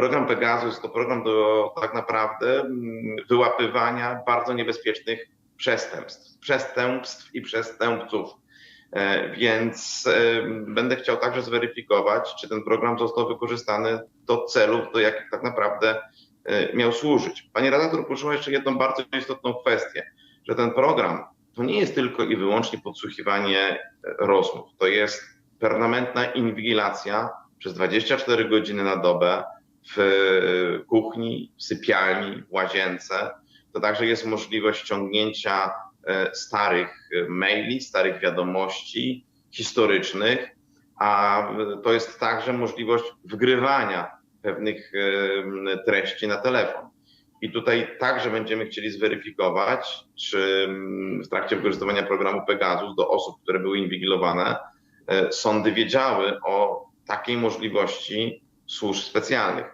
program Pegasus to program do tak naprawdę mm, wyłapywania bardzo niebezpiecznych przestępstw, przestępstw i przestępców. E, Więc e, będę chciał także zweryfikować, czy ten program został wykorzystany do celów, do jakich tak naprawdę e, miał służyć. Pani redaktor poruszyła jeszcze jedną bardzo istotną kwestię, że ten program to nie jest tylko i wyłącznie podsłuchiwanie rozmów, to jest permanentna inwigilacja przez 24 godziny na dobę w kuchni, w sypialni, w łazience. To także jest możliwość ściągnięcia e, starych maili, starych wiadomości historycznych, a to jest także możliwość wgrywania pewnych e, treści na telefon. I tutaj także będziemy chcieli zweryfikować, czy mm, w trakcie wykorzystywania programu Pegasus do osób, które były inwigilowane, e, sądy wiedziały o takiej możliwości służb specjalnych.